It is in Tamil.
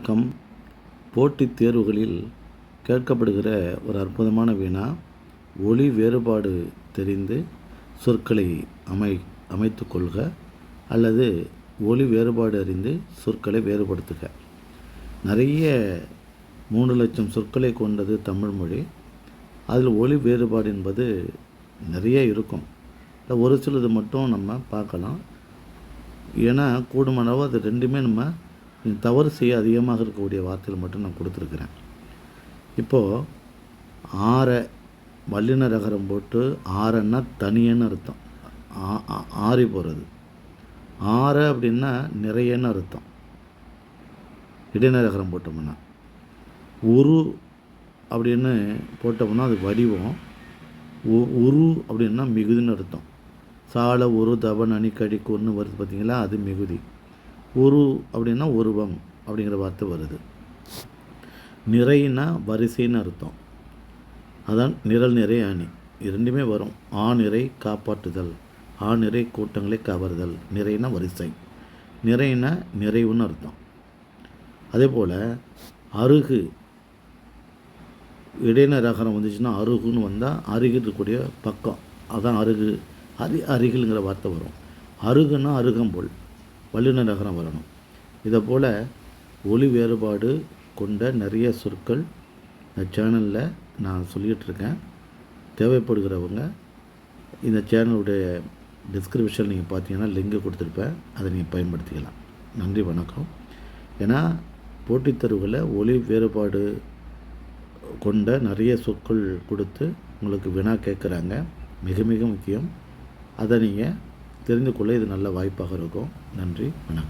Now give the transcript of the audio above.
வணக்கம் போட்டித் தேர்வுகளில் கேட்கப்படுகிற ஒரு அற்புதமான வினா ஒளி வேறுபாடு தெரிந்து சொற்களை அமை அமைத்து கொள்க அல்லது ஒளி வேறுபாடு அறிந்து சொற்களை வேறுபடுத்துக. நிறைய மூணு லட்சம் சொற்களை கொண்டது தமிழ் மொழி. அதில் ஒளி வேறுபாடு என்பது நிறைய இருக்கும். ஒரு சிலது மட்டும் நம்ம பார்க்கலாம். ஏன்னா கூடுமானவோ அது ரெண்டுமே நம்ம தவறு செய்ய அதிகமாக இருக்கக்கூடிய வார்த்தையில் மட்டும் நான் கொடுத்துருக்குறேன். இப்போது ஆற வல்லின ரகரம் போட்டு ஆறன்னா தனியன்னு அர்த்தம். ஆ- ஆ- ஆறி போகிறது ஆற அப்படின்னா நிறையன்னு அர்த்தம். இடைநரகரம் போட்டோம்னா. உரு அப்படின்னு போட்டோம்னா அது வடிவம். உ- உரு அப்படின்னா மிகுதின்னு அர்த்தம். சால உரு தவன் அணிக்கடி கொன்று வருது பார்த்தீங்களா? அது மிகுதி. உரு அப்படின்னா உருவம் அப்படிங்கிற வார்த்தை வருது. நிறைனா வரிசைன்னு அர்த்தம். அதான் நிரல் நிறை அணி இரண்டுமே வரும். ஆ நிறை காப்பாற்றுதல். ஆ நிறை கூட்டங்களை கவர்தல். நிறைனா வரிசை. நிறைனா நிறைவுன்னு அர்த்தம். அதே போல் அருகு. இடையின ரகரம் வந்துச்சுன்னா அருகுன்னு வந்தால் அருகில் இருக்கக்கூடிய பக்கம். அதான் அருகு. அரி அருகிலுங்கிற வார்த்தை வரும். அருகுன்னா அருகம்புல். வல்லுநர் நகரம் வரணும். இதை போல் ஒளி வேறுபாடு கொண்ட நிறைய சொற்கள் இந்த சேனலில் நான் சொல்லிகிட்ருக்கேன் தேவைப்படுகிறவங்க இந்த சேனலுடைய டிஸ்கிரிப்ஷன் நீங்கள் பார்த்தீங்கன்னா லிங்கு கொடுத்துருப்பேன். அதை நீங்கள் பயன்படுத்திக்கலாம். நன்றி வணக்கம். ஏன்னா போட்டித் தேர்வுகளில் ஒளி வேறுபாடு கொண்ட நிறைய சொற்கள் கொடுத்து உங்களுக்கு வினா கேட்குறாங்க. மிக மிக முக்கியம். அதை நீங்கள் தெரிந்து கொள்ள இது நல்ல வாய்ப்பாக இருக்கும். நன்றி வணக்கம்.